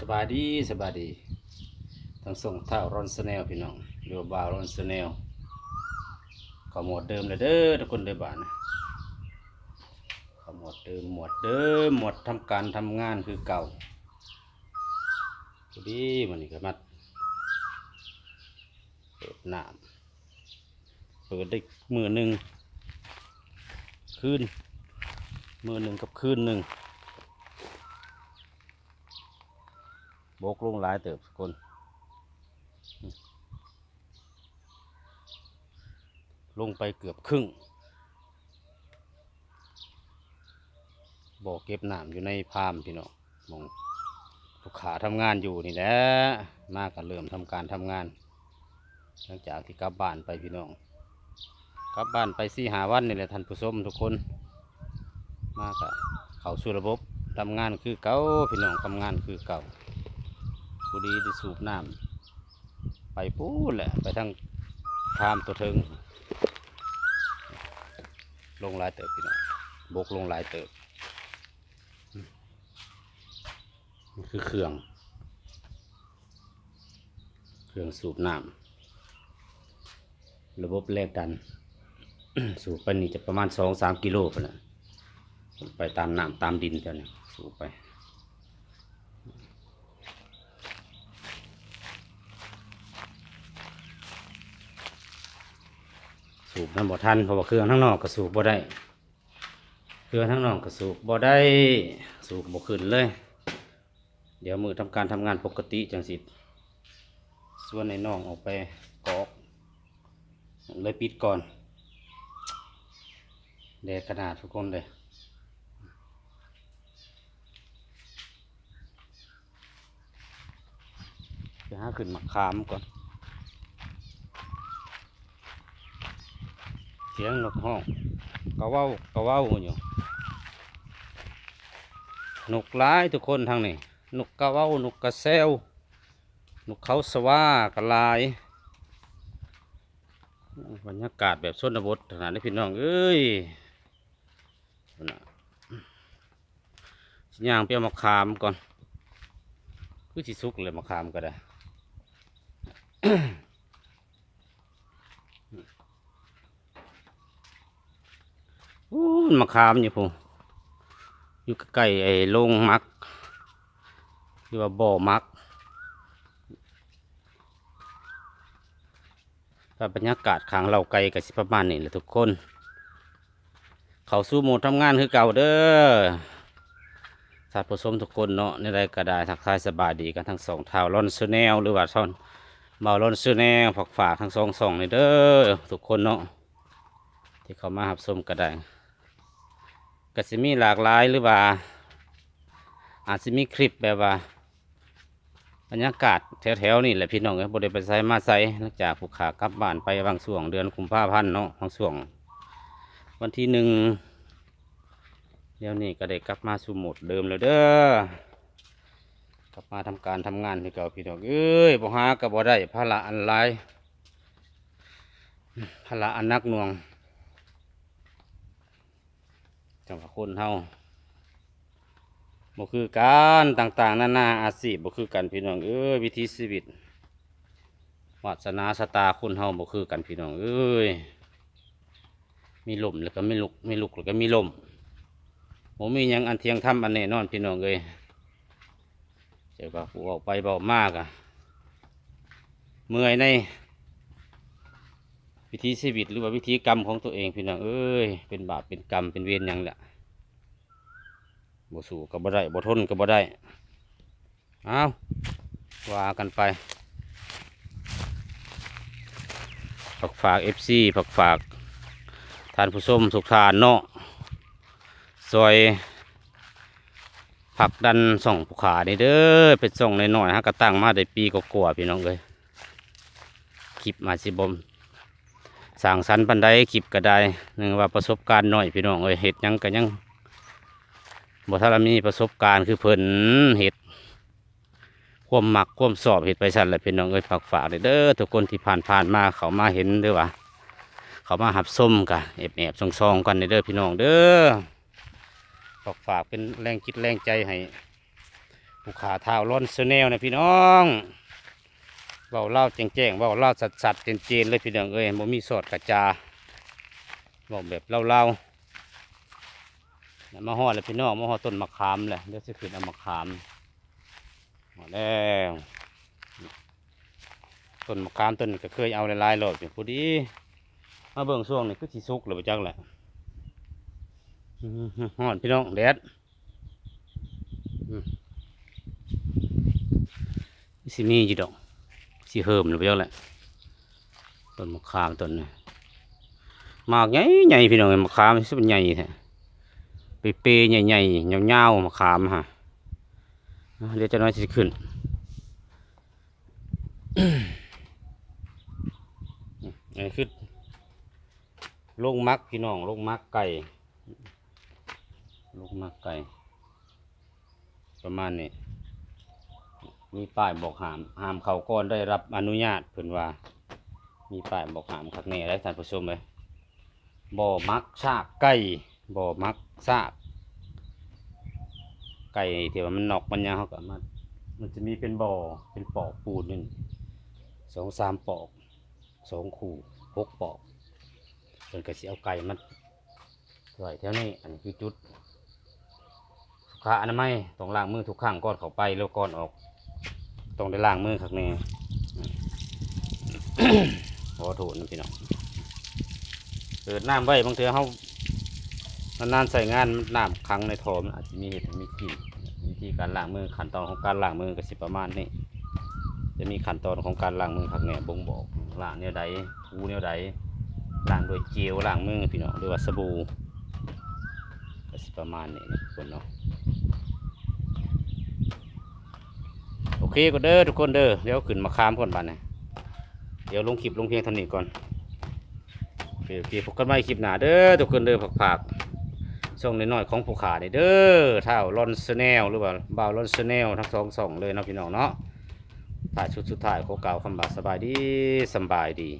สบายดีสบายดีทั้งส่งเท่ารอนสแนลพี่น้องหรือว่าบาวรอนสแนลก็หมดเดิมเลยเด้อทุกคนเด้อบ้านนะก็หมดเดิมหมดเดิมหมดทำการทำงานคือเก่าพอดีมันนี่ก็มาเปิดน้ำเปิดได้มือหนึ่งคืนมือหนึ่งกับคืนหนึ่ง บกลงหลายเติบสกคนลงไปเกือบครึ่งบ่อเก็บน้ำอยู่ในพามพี่น้องมองลูกขาทำงานอยู่นี่แหละมากันเริ่มทำการทำงาน หลังจากที่กลับบ้านไปพี่น้องกลับบ้านไปสี่หาวันนี่แหละท่านผู้ชมทุกคน มากะเขาสู่ระบบทำงานคือเก่าพี่น้องทำงานคือเก่า บุรีที่สูบน้ำไปปู้นแหละไปทางทามตัวเทิง ลงลายเติบพี่น้องบกลงลายเติบอืมนี่คือเครื่อง เครื่องสูบน้ำระบบแรกดัน สูบไปนี่จะประมาณสองสามกิโลไปนะไปตามน้ำตามดินเจ้านี่ยสูบไป สูบน้ำบ่ทันเพราะว่าเครื่องทั้งนอกก็สูบบ่ได้ เครื่องทั้งนอกก็สูบบ่ได้ สูบบ่ขึ้นเลย เดี๋ยวมือทำการทำงานปกติจังสิส่วนในน้องออกไปกอก เลยปิดก่อนแดดขนาดทุกคนเลยไปหาขึ้นมาขามก่อน เสียงนกห้องกะว้าวกะว้าวอยู่นกหลายทุกคนทางนี้นกกะว้าวนกกระแซวนกเขาสว่ากะลายบรรยากาศแบบชนบทขนาดนี้พี่น้องเอ้ยสิย่างเปียมะขามก่อน คือสิสุกเลยมะขามก็ได้ มันมะขามอยู่พูอยู่ใกล้ไอ้โรงมักหรือว่าบ่อมักถ้าบรรยากาศขางเราไกลกับสิประมาณนี้แหละทุกคน เขาสู้โมดทำงานคือเก่าเด้อสาธุผู้ชมทุกคนเนาะในรายกระดาษทักทายสบายดีกันทั้งสองเท้าลอนซูแนลหรือว่าท่อนเบาลอนซูแนลฝากฝากทั้งสองสองนี่เด้อทุกคนเนาะที่เขามาหับชมกระได ก็สิมีหลากหลายหรือว่า อาจจะมีคลิปแบบว่า บรรยากาศแถวๆนี่แหละพี่น้องเอ้ยบริไปใส่มาใส่หลังจากผูกขากลับบ้านไปบางส่วงเดือนคุมภาพันธ์เนาะบางส่วง วันที่หนึ่งเดี๋ยวนี้ก็ได้กลับมาสู่หมดเดิมแล้วเด้อกลับมาทำการทำงานที่เก่าพี่น้องเอ้ยบ่หาก็บ่ได้ภาระอันหลายภาระอันนักหน่วง จังหวะคนเฮาบ่คือการต่างๆ นานาอาชีพบ่คือกันพี่น้องเอ้ยวิถีชีวิตวาสนาสตาคนเฮาบ่คือกันพี่น้องเอ้ยมีลมแล้วก็ไมีลุกมีลุกแล้วก็มีลมบ่มียังอันเทียงธรรมอันแน่นอนพี่น้องเอ้ยเจ้าก็ผู้ออกไปเบามากอะเมื่อยใน วิธีชีวิตหรือว่าวิธีกรรมของตัวเองพี่น้องเอ้ยเป็นบาปเป็นกรรมเป็นเวรหยังแหละบ่สู้ก็บ่ได้บ่ทนก็บ่ได้เอาว่ากันไปฝากฝากเอฟซีฝากฝากทานผู้ชมสุขทานเนาะซอยผักดันส่องผูขานี่เด้อเป็นส่องในหน่อยๆฮะกระตั้งมาได้ปีก็กลัวาพี่น้องเลยคลิปมาสิบม สร้างสรรค์ปันไดคลิปก็ได้นึงว่าประสบการณ์หน่อยพี่น้องเอ้ยเห็ดยังก็ยังบ่ถ้ารามีประสบการณ์คือเพิ่นเห็ดควมหมักควมสอบเห็ดไปสั่นแหละพี่น้องเอ้ยฝากฝากเด้อทุกคนที่ผ่านผ่านมาเขามาเห็นด้อว่าเขามาหับส้มกันแอบแอบซองซองกันเด้อพี่น้องเด้อฝากฝากเป็นแรงคิดแรงใจให้ผู้ผู้ขาเท้าร้อนเซเนลนะพี่น้อง เบาเล่าแจ้งๆเบาเล่าสัดๆเจนๆเลยพี่น้องเอ้ยบ่มีสอดกระจาเบาแบบเล่าๆแล้วมาห่อดเลยพี่น้องมาห่อดต้นมะขามเลยเดี๋ยวสิขึ้นเอามะขามห่อแล้วต้นมะขามต้นก็เคยเอาหลายๆรอบอยู่พอดีมาเบิ่งช่วงนี้คือสิสุกเลยไปจักแหละหือฮ้อนพี่น้องแดดสิมีจีดอก สิเฮิมหรือเปล่าแหละต้นมะขามต้นนี้มากใหญ่ใหญ่พี่น้องเอ้ยมะขามสิเป็นใหญ่แท้เปเปใหญ่ใหญ่ยาวๆาวมะขามฮะอะเดี๋ยวจะน้อยสิขึ้นอันนี้คือลงมักพี่น้องลงมักไก่ลงมักไก่ ประมาณนี้ มีป้ายบอกห้ามห้ามเขาก่อนได้รับอนุญาตเพิ่นว่า มีป้ายบอกห้ามคักแน่ได้ท่านผู้ชมเลยบ่อมักซากไก่บ่อมักซากไก่ที่ว่ามันนอกมันยังเขาก็เอามามันจะมีเป็นบ่อเป็นปอกปูนนี่สองสามปอกสองคู่หกปอกเพิ่นก็สิเอาไก่มันไว้แถวนี้อันนี้คือจุดสุขอนามัยต้องล้างมือทุกครั้งก่อนเข้าไปแล้วก่อนออก ต้องได้ล้างมือครั้งนี้ขอโทษนะพี่น้องเปิดน้ำไว้บางเทีเขานานๆใส่งานน้ำขังในท่อมันอาจจะมีเหตุมีกลิ่นวิธีการล้างมือขั้นตอนของการล้างมือก็สิประมาณนี้จะมีขั้นตอนของการล้างมือครั้งนี้บ่งบอกล้างเนี่ยใดทูเนี่ยใดล้างโดยเจลล้างมือพี่น้องหรือว่าสบู่ก็สิประมาณนี้นะคนเนาะ โอ เคก็เด้อทุกคนเด้อเดี๋ยวขึ้นมาค้ามก่อนบานเนี้เดี๋ยวลงคลิปลงเพียงเท่านี้ก่อนโอเคโอเคพบกันใหม่คลิปหน้าเด้อทุกคนเด้อผักๆช่องน้อยๆของผู้ขานี่เด้อเท่าลอนสแนลหรือว่าบ่าวลอนสแนลทั้งสองสองเลยนะพี่น้องเนาะถ่ายชุดสุดท้ายขาเก่าคำบาสบายดีสบายดี